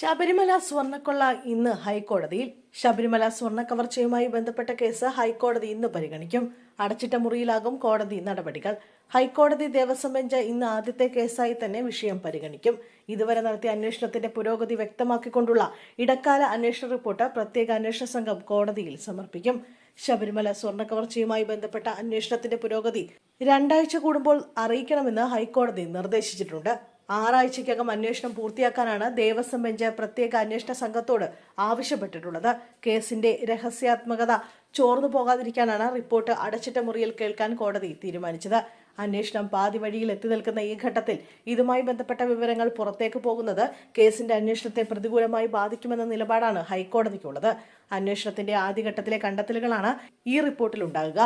ശബരിമല സ്വർണക്കൊള്ള ഇന്ന് ഹൈക്കോടതിയിൽ. ശബരിമല സ്വർണ കവർച്ചയുമായി ബന്ധപ്പെട്ട കേസ് ഹൈക്കോടതി ഇന്ന് പരിഗണിക്കും. അടച്ചിട്ട മുറിയിലാകും കോടതി നടപടികൾ. ഹൈക്കോടതി ദേവസ്വം ബെഞ്ച് ഇന്ന് ആദ്യത്തെ കേസായി തന്നെ വിഷയം പരിഗണിക്കും. ഇതുവരെ നടത്തിയ അന്വേഷണത്തിന്റെ പുരോഗതി വ്യക്തമാക്കിക്കൊണ്ടുള്ള ഇടക്കാല അന്വേഷണ റിപ്പോർട്ട് പ്രത്യേക അന്വേഷണ സംഘം കോടതിയിൽ സമർപ്പിക്കും. ശബരിമല സ്വർണ കവർച്ചയുമായി ബന്ധപ്പെട്ട അന്വേഷണത്തിന്റെ പുരോഗതി രണ്ടാഴ്ച കൂടുമ്പോൾ അറിയിക്കണമെന്ന് ഹൈക്കോടതി നിർദ്ദേശിച്ചിട്ടുണ്ട്. ആറാഴ്ചയ്ക്കകം അന്വേഷണം പൂർത്തിയാക്കാനാണ് ദേവസ്വം ബെഞ്ച് പ്രത്യേക അന്വേഷണ സംഘത്തോട് ആവശ്യപ്പെട്ടിട്ടുള്ളത്. കേസിന്റെ രഹസ്യാത്മകത ചോർന്നു പോകാതിരിക്കാനാണ് റിപ്പോർട്ട് അടച്ചിട്ട മുറിയിൽ കേൾക്കാൻ കോടതി തീരുമാനിച്ചത്. അന്വേഷണം പാതി വഴിയിൽ എത്തി നിൽക്കുന്ന ഈ ഘട്ടത്തിൽ ഇതുമായി ബന്ധപ്പെട്ട വിവരങ്ങൾ പുറത്തേക്ക് പോകുന്നത് കേസിന്റെ അന്വേഷണത്തെ പ്രതികൂലമായി ബാധിക്കുമെന്ന നിലപാടാണ് ഹൈക്കോടതിക്കുള്ളത്. അന്വേഷണത്തിന്റെ ആദ്യഘട്ടത്തിലെ കണ്ടെത്തലുകളാണ് ഈ റിപ്പോർട്ടിൽ ഉണ്ടാകുക.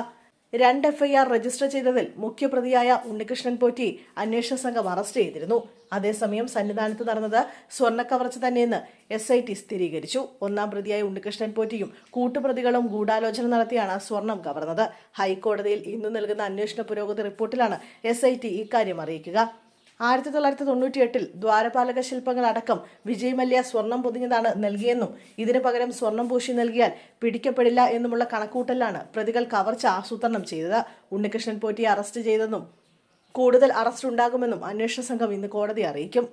രണ്ട് എഫ്ഐആർ രജിസ്റ്റർ ചെയ്തതിൽ മുഖ്യപ്രതിയായ ഉണ്ണികൃഷ്ണൻ പോറ്റി അന്വേഷണ സംഘം അറസ്റ്റ് ചെയ്തിരുന്നു. അതേസമയം സന്നിധാനത്ത് നടന്നത് സ്വർണക്കവർച്ച തന്നെയെന്ന് എസ് ഐ ടി സ്ഥിരീകരിച്ചു. ഒന്നാം പ്രതിയായ ഉണ്ണികൃഷ്ണൻ പോറ്റിയും കൂട്ടുപ്രതികളും ഗൂഢാലോചന നടത്തിയാണ് സ്വർണം കവർന്നത്. ഹൈക്കോടതിയിൽ ഇന്ന് നൽകുന്ന അന്വേഷണ പുരോഗതി റിപ്പോർട്ടിലാണ് എസ് ഐ ടി ഇക്കാര്യം അറിയിക്കുക. ആയിരത്തി തൊള്ളായിരത്തി തൊണ്ണൂറ്റി എട്ടിൽ ദ്വാരപാലക ശില്പങ്ങൾ അടക്കം വിജയ് മല്യ സ്വർണം പൊതിഞ്ഞതാണ് നൽകിയെന്നും ഇതിനു പകരം സ്വർണം പൂശി നൽകിയാൽ പിടിക്കപ്പെടില്ല എന്നുമുള്ള കണക്കൂട്ടലാണ് പ്രതികൾ കവർച്ച ആസൂത്രണം ചെയ്തത്. ഉണ്ണികൃഷ്ണൻ പോറ്റിയെ അറസ്റ്റ് ചെയ്തെന്നും കൂടുതൽ അറസ്റ്റ് ഉണ്ടാകുമെന്നും അന്വേഷണ സംഘം ഇന്ന് കോടതി അറിയിക്കും.